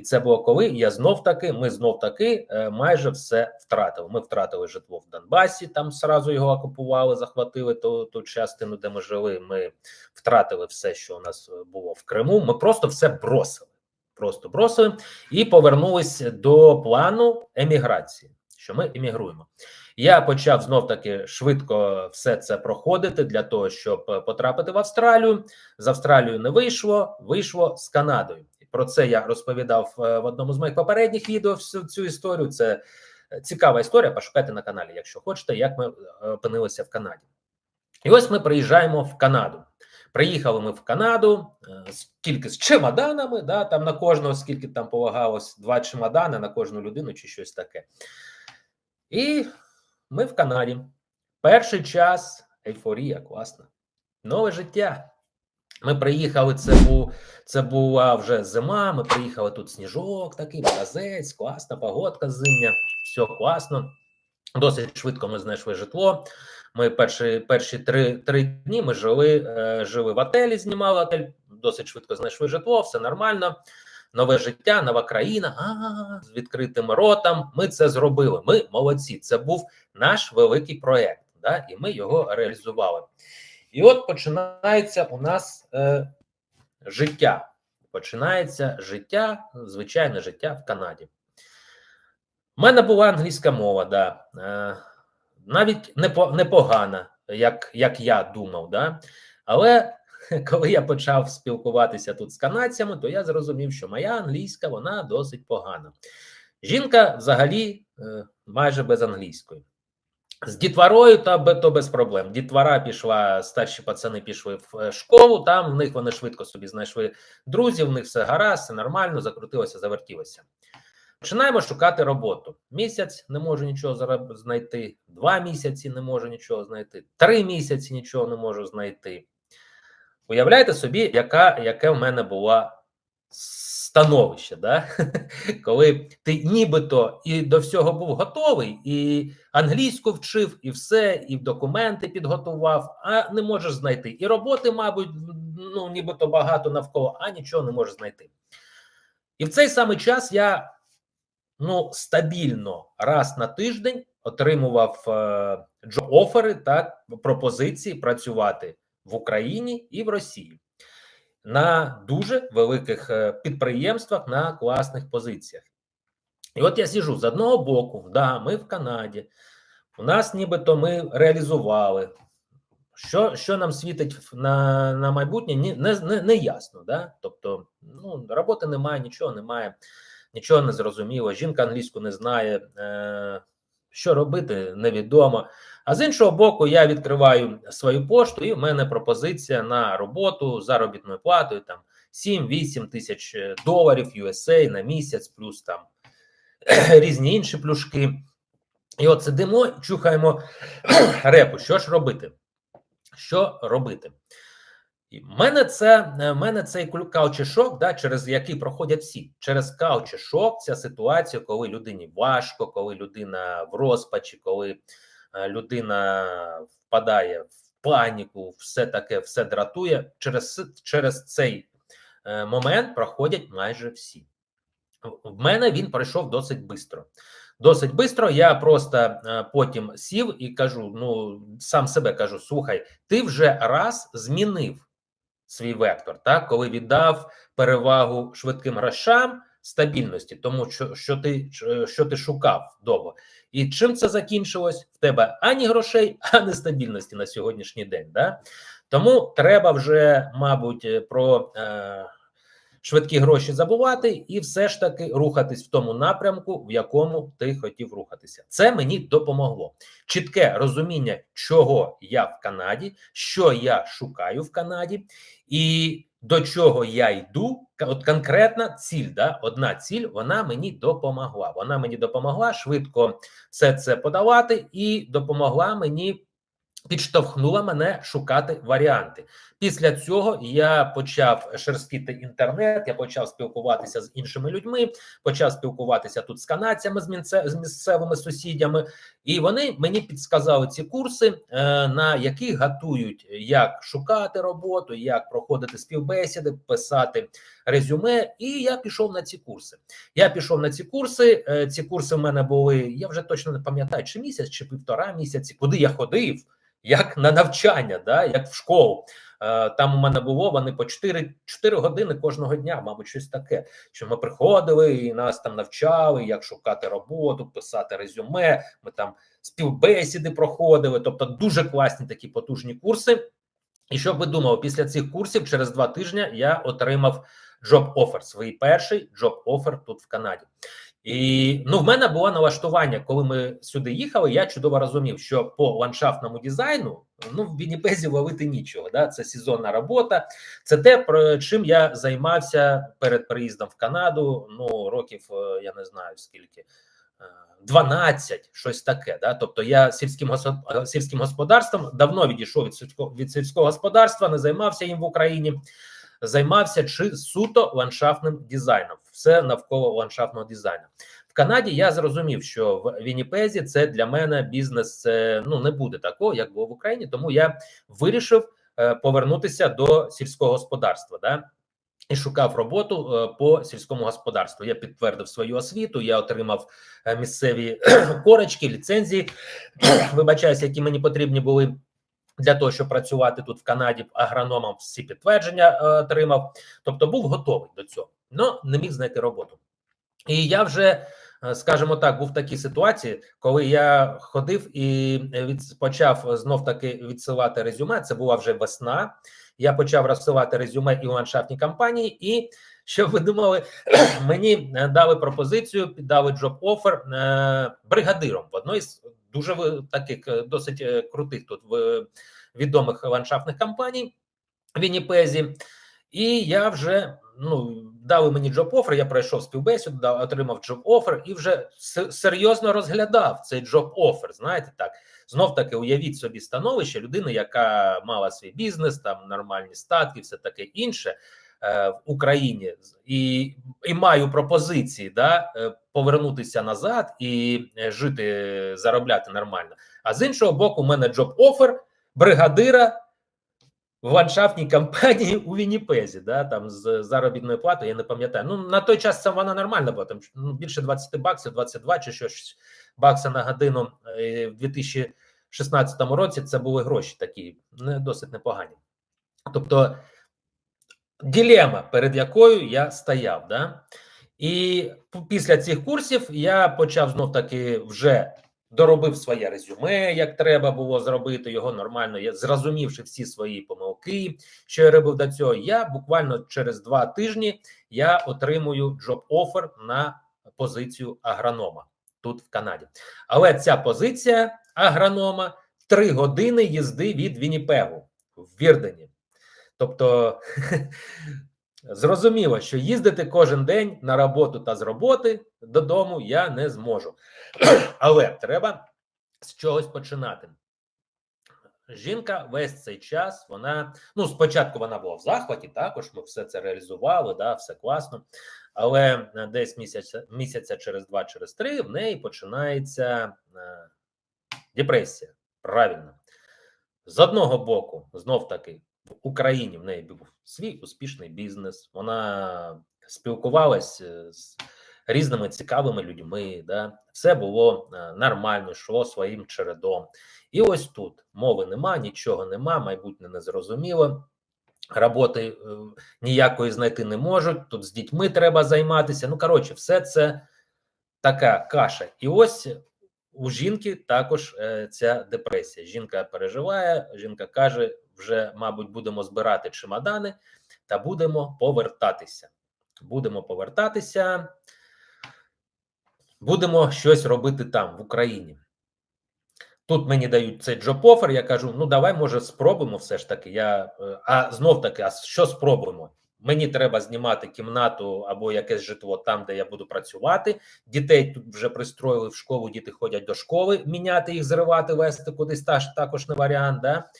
Це було коли я знов таки, ми знов таки е, майже все втратили. Ми втратили житло в Донбасі, там сразу його окупували, захватили ту, ту частину, де ми жили. Ми втратили все, що у нас було в Криму. Ми просто все бросили. Просто бросили і повернулись до плану еміграції. Що ми емігруємо. Я почав знов таки швидко все це проходити для того, щоб потрапити в Австралію. З Австралією не вийшло, вийшло з Канадою. Про це я розповідав е, в одному з моїх попередніх відео. Всю цю історію це цікава історія. Пошукайте на каналі, якщо хочете, як ми е, опинилися в Канаді. І ось ми приїжджаємо в Канаду. Приїхали ми в Канаду е, скільки з чемоданами, да, там на кожного, скільки там полагалось, два чемодани на кожну людину чи щось таке. І ми в Канаді. Перший час ейфорія, класно. Нове життя. Ми приїхали, це був, це була вже зима. Ми приїхали тут сніжок, такий морозець, класна погодка зимня, все класно. Досить швидко ми знайшли житло. Ми перші перші три три дні ми жили е, жили в отелі, знімали отель, досить швидко знайшли житло, все нормально. Нове життя, нова країна а, з відкритим ротом. Ми це зробили. Ми молодці. Це був наш великий проєкт, да, і ми його реалізували. І от починається у нас е, життя. Починається життя, звичайне життя в Канаді. У мене була англійська мова, да. Е, навіть непогана, як як я думав. Да? Але коли я почав спілкуватися тут з канадцями, то я зрозумів, що моя англійська вона досить погана. Жінка взагалі е, майже без англійської. З дітворою та то без проблем. Дітвора пішла, старші пацани пішли в е, школу. Там в них вони швидко собі знайшли друзів, в них все гаразд, все нормально, закрутилося, завертілося. Починаємо шукати роботу. Місяць не можу нічого знайти, два місяці не можу нічого знайти, три місяці нічого не можу знайти. Уявляєте собі, яка, яке в мене було становище, да? коли ти нібито і до всього був готовий, і англійську вчив, і все, і документи підготував, а не можеш знайти. І роботи, мабуть, ну нібито багато навколо, а нічого не можеш знайти. І в цей самий час я ну стабільно раз на тиждень отримував е, джоб-офери та пропозиції працювати в Україні і в Росії на дуже великих е, підприємствах на класних позиціях. І от я сижу з одного боку, да, ми в Канаді, у нас нібито ми реалізували. Що що нам світить на на майбутнє, не не, не ясно. Да? Тобто, ну, роботи немає, нічого немає нічого не зрозуміло. Жінка англійську не знає, е, що робити, невідомо. А з іншого боку, я відкриваю свою пошту, і в мене пропозиція на роботу з заробітною платою там 7-8 тисяч доларів USA на місяць, плюс там різні інші плюшки. І от сидимо, чухаємо репу. Що ж робити? Що робити? І мене це в мене цей каучі-шок, да, через який проходять всі. Через каучі-шок ця ситуація, коли людині важко, коли людина в розпачі, коли е, людина впадає в паніку, все таке, все дратує. Через через цей е, момент проходять майже всі. В мене він пройшов досить швидко. Досить швидко. Я просто е, потім сів і кажу: ну сам себе кажу: слухай, ти вже раз змінив свій вектор, так коли віддав перевагу швидким грошам стабільності, тому що що ти що ти шукав довго, і чим це закінчилось? В тебе ані грошей, ані стабільності на сьогоднішній день. Да? Тому треба вже, мабуть, про. Е, швидкі гроші забувати і все ж таки рухатись в тому напрямку, в якому ти хотів рухатися. Це мені допомогло. Чітке розуміння, чого я в Канаді, що я шукаю в Канаді, і до чого я йду. От конкретна ціль, да, одна ціль, вона мені допомогла. Вона мені допомогла швидко все це подавати, і допомогла мені підштовхнула мене шукати варіанти. Після цього я почав шерстити інтернет, я почав спілкуватися з іншими людьми, почав спілкуватися тут з канадцями, з, місцевими сусідями, і вони мені підсказали ці курси, е, на яких готують, як шукати роботу, як проходити співбесіди, писати резюме. І я пішов на ці курси. Я пішов на ці курси. е, Ці курси в мене були. Я вже точно не пам'ятаю, чи місяць, чи півтора місяці, куди я ходив, як на навчання, да, як в школу. Е, Там у мене було вони по 4, 4 години кожного дня, мабуть, щось таке. Що ми приходили і нас там навчали, як шукати роботу, писати резюме. Ми там співбесіди проходили. Тобто, дуже класні такі потужні курси. І що б ви думали, після цих курсів через два тижні я отримав offer, свій перший job offer тут в Канаді. І ну, в мене було налаштування, коли ми сюди їхали. Я чудово розумів, що по ландшафтному дизайну ну в Вінніпезі ловити нічого. Да? Це сезонна робота. Це те, про чим я займався перед приїздом в Канаду. Ну років е, я не знаю скільки. е, 12, щось таке, да. Тобто я сільським сільським господарством давно відійшов від сільського від сільського господарства, не займався їм в Україні займався чи суто ландшафтним дизайном, все навколо ландшафтного дизайну. В Канаді я зрозумів, що в Вінніпезі це для мене бізнес це ну не буде такого, як було в Україні. Тому я вирішив е, повернутися до сільського господарства. Да? І шукав роботу е, по сільському господарству. Я підтвердив свою освіту. Я отримав е, місцеві корочки, ліцензії. Вибачаюся, які мені потрібні були для того, щоб працювати тут в Канаді агрономом. Всі підтвердження е, отримав. Тобто був готовий до цього, але не міг знайти роботу. І я вже, е, скажімо так, був в такій ситуації, коли я ходив і від, почав знов таки відсилати резюме. Це була вже весна. Я почав розсилати резюме і у ландшафтні компанії, і що ви думали, мені е, дали пропозицію, дали джоб офер е, бригадиром в одної з дуже таких е, досить е, крутих тут відомих ландшафтних компаній в Вінніпезі. І я вже ну дали мені джоб офер. Я пройшов співбесіду, дав, отримав джоб офер і вже серйозно розглядав цей джоб офер. Знаєте, так знов таки уявіть собі становище людини, яка мала свій бізнес, там нормальні статки, все таке інше в Україні, і, і маю пропозиції да, е, повернутися назад і е, жити, заробляти нормально. А з іншого боку, у мене джоб офер бригадира в ландшафтній компанії у Вінніпезі, да, там з заробітною платою, я не пам'ятаю. Ну на той час це вона нормальна була, там ну, більше 20 баксів, 22 чи щось бакса на годину е, в 2016 році. Це були гроші такі, не досить непогані. Тобто ділема, перед якою я стояв, да. І після цих курсів я почав знов таки вже доробив своє резюме, як треба було зробити його нормально. Я зрозумівши всі свої помилки, що я робив до цього. Я буквально через два тижні я отримую джоб офер на позицію агронома тут в Канаді. Але ця позиція агронома три години їзди від Вінніпегу в Вірдені. Тобто зрозуміло, що їздити кожен день на роботу та з роботи додому я не зможу. Але треба з чогось починати. Жінка весь цей час, вона ну спочатку вона була в захваті, також ми все це реалізували, да, все класно. Але е, десь місяця місяця через два, через три в неї починається е, депресія. Правильно, з одного боку, знов таки в Україні в неї був свій успішний бізнес. Вона спілкувалась е, з різними цікавими людьми. Да? Все було е, нормально, йшло своїм чередом. І ось тут мови нема, нічого нема, майбутнє не зрозуміло. Роботи е, ніякої знайти не можуть. Тут з дітьми треба займатися. Ну коротше, все це така каша. І ось у жінки також ця депресія. Жінка переживає, жінка каже: вже, мабуть, будемо збирати чемодани та будемо повертатися. Будемо повертатися, будемо щось робити там, в Україні. Тут мені дають цей джоб офер, я кажу: ну давай, може, спробуємо все ж таки. Я, е, А знов таки, а що спробуємо? Мені треба знімати кімнату або якесь житло там, де я буду працювати. Дітей тут вже пристроїли в школу, діти ходять до школи, міняти їх, зривати, вести кудись та також не варіант. Да?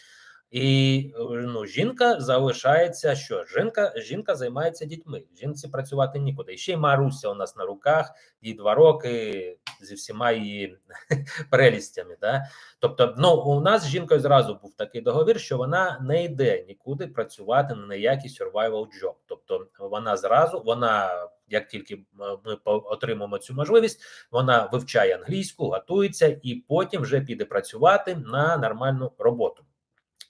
І ну, жінка залишається. Що жінка жінка займається дітьми? Жінці працювати нікуди. І ще й Маруся у нас на руках, їй два роки зі всіма її прелістями. Да? Тобто, ну у нас з жінкою зразу був такий договір, що вона не йде нікуди працювати на ніякий survival job. Тобто, вона зразу вона. Як тільки ми отримаємо цю можливість, вона вивчає англійську, готується і потім вже піде працювати на нормальну роботу.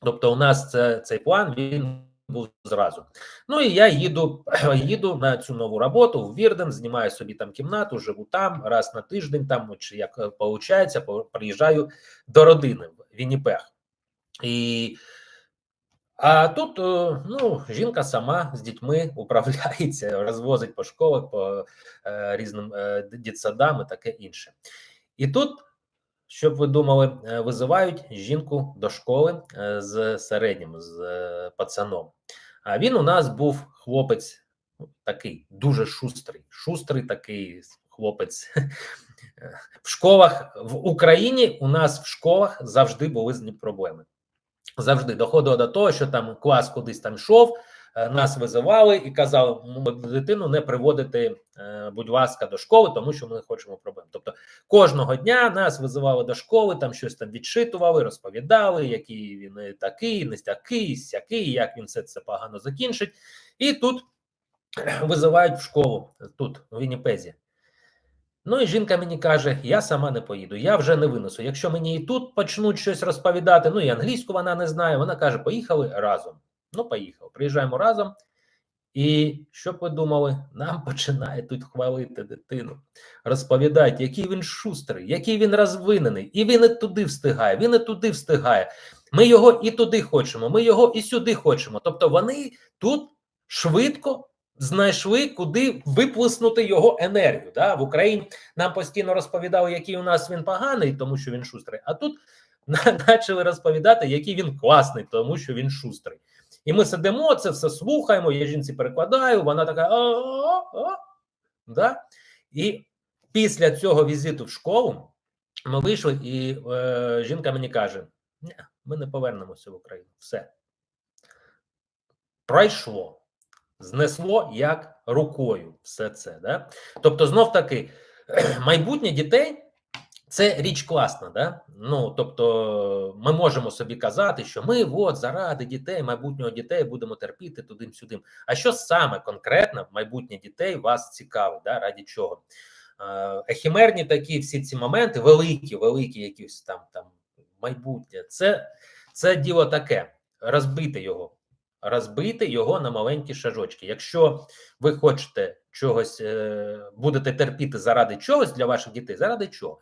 Тобто, у нас це цей план він був зразу. Ну і я їду їду на цю нову роботу в Вірден, знімаю собі там кімнату, живу там раз на тиждень, там чи як виходить, приїжджаю до родини в Вінніпех. І а тут ну, жінка сама з дітьми управляється, розвозить по школах, по е, різним е, дітсадам і таке інше. І тут щоб ви думали, е, визивають жінку до школи е, з середнім, з е, пацаном. А він у нас був хлопець ну, такий дуже шустрий, шустрий такий хлопець. В школах в Україні у нас в школах завжди були з ним проблеми. Завжди доходило до того, що там клас кудись там йшов, нас визивали і казали, дитину не приводити, е, будь ласка, до школи, тому що ми не хочемо проблем. Тобто кожного дня нас визивали до школи, там щось там відчитували, розповідали, який він такий, не такий, сякий, як він все це погано закінчить. І тут визивають в школу тут, в Вінніпезі. Ну і жінка мені каже: я сама не поїду, я вже не винесу. Якщо мені і тут почнуть щось розповідати, ну і англійську вона не знає. Вона каже: поїхали разом. Ну, поїхав. Приїжджаємо разом. І що б ви думали, нам починає тут хвалити дитину, розповідають, який він шустрий, який він розвинений, і він і туди встигає, він і туди встигає. Ми його і туди хочемо, ми його і сюди хочемо. Тобто вони тут швидко знайшли, куди виплеснути його енергію. Да? В Україні нам постійно розповідали, який у нас він поганий, тому що він шустрий. А тут почали розповідати, який він класний, тому що він шустрий. І ми сидимо, це все слухаємо. Я жінці перекладаю, вона така. А-а-а, да? І після цього візиту в школу ми вийшли, і е, жінка мені каже: ми не повернемося в Україну. Все. Пройшло, знесло як рукою все це. Да? Тобто, знов таки, майбутнє дітей. Це річ класна, да? Ну тобто, ми можемо собі казати, що ми от заради дітей, майбутнього дітей будемо терпіти туди-сюди. А що саме конкретно майбутнє дітей вас цікавить, да? раді чого? Ехімерні такі всі ці моменти, великі, великі, якісь там там майбутнє. Це це діло таке: розбити його, розбити його на маленькі шажочки. Якщо ви хочете чогось, е, будете терпіти заради чогось для ваших дітей, заради чого?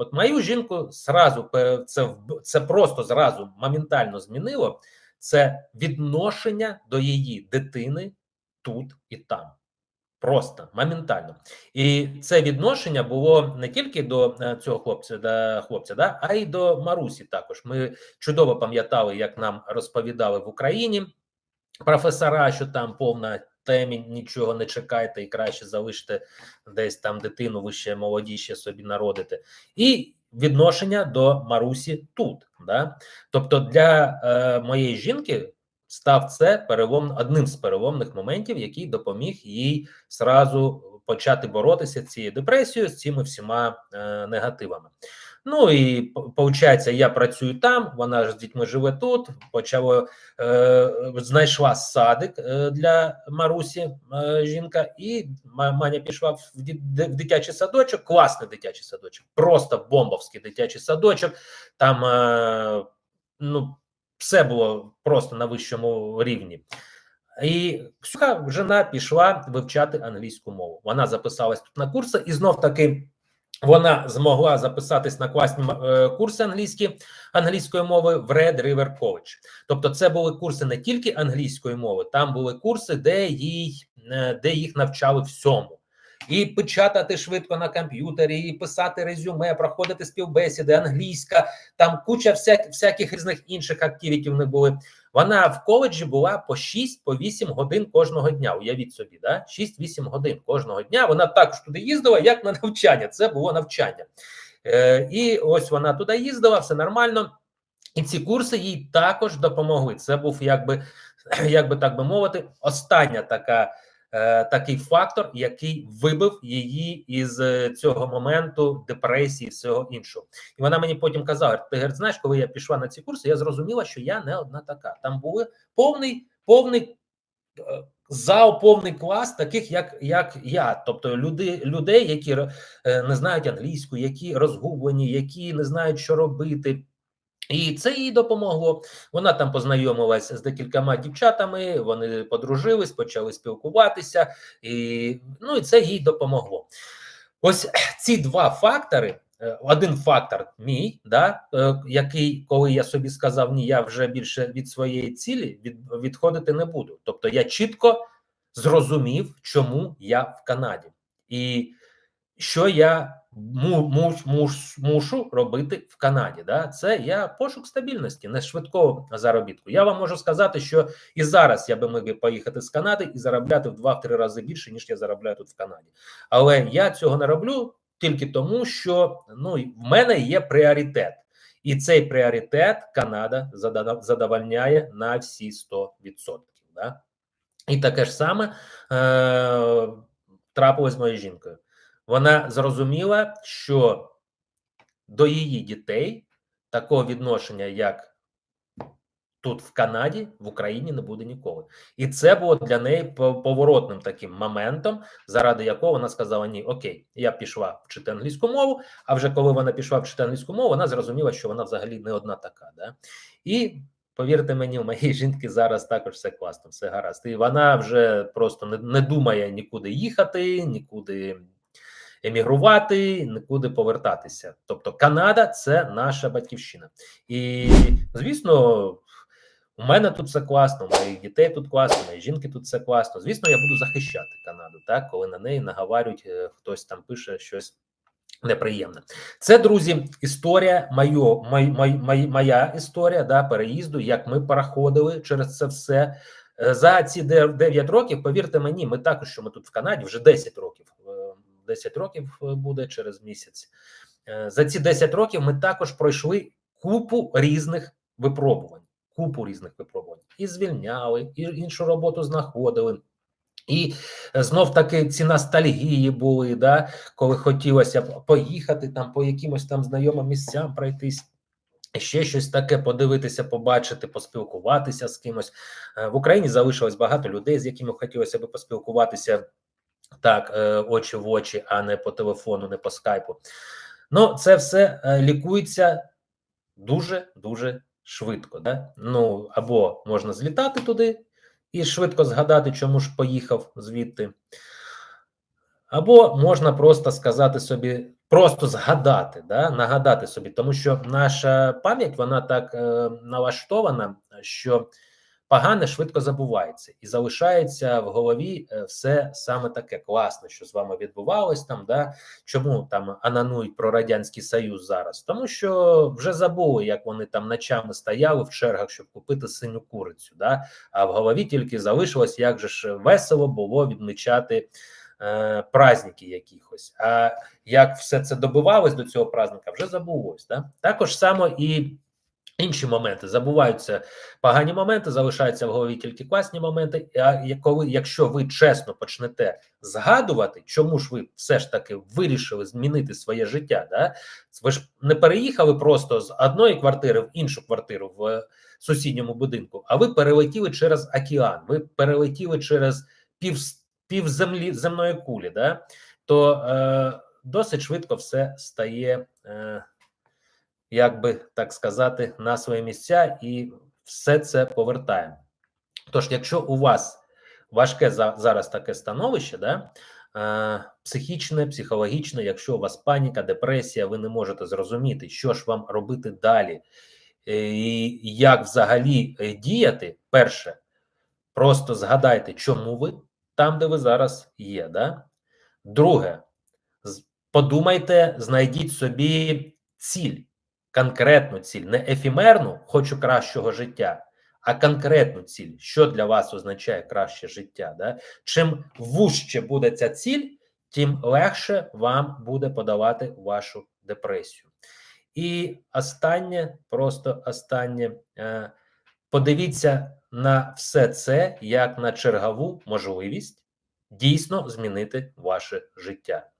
От мою жінку зразу це це просто зразу моментально змінило це відношення до її дитини тут і там. Просто моментально. І це відношення було не тільки до е, цього хлопця, до хлопця, да, а й до Марусі. Також ми чудово пам'ятали, як нам розповідали в Україні професора, що там повна темі нічого не чекайте і краще залиште десь там дитину, ви ще молодіше собі народите, і відношення до Марусі тут. Да? Тобто для е, моєї жінки став це перелом одним з переломних моментів, який допоміг їй зразу почати боротися з цією депресією, з цими всіма е, негативами. Ну і виходить, я працюю там, вона ж з дітьми живе тут. Почало е, знайшла садик е, для Марусі е, жінка, і Маня пішла в дитячий садочок, класний дитячий садочок, просто бомбовський дитячий садочок. Там е, ну, все було просто на вищому рівні. І Ксюха жена пішла вивчати англійську мову. Вона записалась тут на курси і знов таки. Вона змогла записатись на класні е, курси англійські англійської мови в Red River College. Тобто, це були курси не тільки англійської мови, там були курси, де їй е, де їх навчали всьому. І печатати швидко на комп'ютері, і писати резюме, проходити співбесіди, англійська, там куча всяк, всяких різних інших активітів не були. Вона в коледжі була по 6 по 8 годин кожного дня. Уявіть собі, да? 6-8 годин кожного дня. Вона також туди їздила, як на навчання. Це було навчання. Е, І ось вона туди їздила, все нормально. І ці курси їй також допомогли. Це був якби, як би так би мовити, остання така. Е, Такий фактор, який вибив її із е, цього моменту депресії, всього іншого, і вона мені потім казала: ти говорить, знаєш, коли я пішла на ці курси, я зрозуміла, що я не одна така. Там були повний, повний е, зал, повний клас, таких як як я, тобто люди, людей, які не знають англійську, які розгублені, які не знають, що робити. І це їй допомогло. Вона там познайомилася з декількома дівчатами, вони подружились, почали спілкуватися, і ну і це їй допомогло. Ось ці два фактори. е, Один фактор мій, да, е, який, коли я собі сказав, ні, я вже більше від своєї цілі від, відходити не буду. Тобто я чітко зрозумів, чому я в Канаді, і що я му, муш, муш, мушу робити в Канаді. Да? Це я пошук стабільності, не швидкого заробітку. Я вам можу сказати, що і зараз я би міг поїхати з Канади і заробляти в 2-3 рази більше, ніж я заробляю тут в Канаді. Але я цього не роблю тільки тому, що ну, в мене є пріоритет. І цей пріоритет Канада задовольняє на всі 100%. Да? І таке ж саме е, трапилось з моєю жінкою. Вона зрозуміла, що до її дітей такого відношення, як тут в Канаді, в Україні не буде ніколи. І це було для неї поворотним таким моментом, заради якого вона сказала: Ні, окей, я пішла вчити англійську мову. А вже коли вона пішла вчити англійську мову, вона зрозуміла, що вона взагалі не одна така. Да? І повірте мені, у моєї жінки зараз також все класно, все гаразд. І вона вже просто не, не думає нікуди їхати, нікуди емігрувати, нікуди повертатися. Тобто Канада це наша батьківщина, і звісно, у мене тут все класно, у моїх дітей тут класно, у моєї жінки тут все класно. Звісно, я буду захищати Канаду, так коли на неї наговарюють, хтось там пише щось. Неприємне, це друзі. Історія май, май, моя історія да переїзду. Як ми переходили через це все за ці 9 років. Повірте мені, ми також що ми тут в Канаді вже 10 років. 10 років буде через місяць. За ці 10 років ми також пройшли купу різних випробувань. Купу різних випробувань і звільняли, і іншу роботу знаходили. І знов таки ці ностальгії були, да, коли хотілося поїхати там по якимось там знайомим місцям пройтись. Ще щось таке подивитися, побачити, поспілкуватися з кимось в Україні. Залишилось багато людей, з якими хотілося б поспілкуватися так, очі в очі, а не по телефону, не по скайпу. Ну, це все лікується дуже дуже швидко. Да? Ну або можна злітати туди і швидко згадати, чому ж поїхав звідти. Або можна просто сказати собі, просто згадати, да, нагадати собі, тому що наша пам'ять вона так е, налаштована, що погане швидко забувається і залишається в голові е, все саме таке класне, що з вами відбувалось там. Да? Чому там ананують про радянський союз зараз? Тому що вже забули, як вони там ночами стояли в чергах, щоб купити синю курицю. Да? А в голові тільки залишилось, як же ж весело було відмічати. Е, праздники якихось, а як все це добивалось до цього праздника, вже забулось. Да? Також само і Інші моменти забуваються погані моменти, залишаються в голові тільки класні моменти. А коли, якщо ви чесно почнете згадувати, чому ж ви все ж таки вирішили змінити своє життя, да ви ж не переїхали просто з одної квартири в іншу квартиру в сусідньому будинку, а ви перелетіли через океан, ви перелетіли через пів пів землі земної кулі, да то е, досить швидко все стає. Е, як би так сказати, на свої місця, і все це повертаємо. Тож, якщо у вас важке зараз таке становище, да, е, психічне, психологічне, якщо у вас паніка, депресія, ви не можете зрозуміти, що ж вам робити далі, і як взагалі діяти, перше, просто згадайте, чому ви там, де ви зараз є. Да? Друге, подумайте, знайдіть собі ціль конкретну ціль, не ефімерну, хочу кращого життя, а конкретну ціль, що для вас означає краще життя. Да? Чим вужче буде ця ціль, тим легше вам буде подавати вашу депресію. І останнє, просто останнє, е, подивіться на все це як на чергову можливість дійсно змінити ваше життя.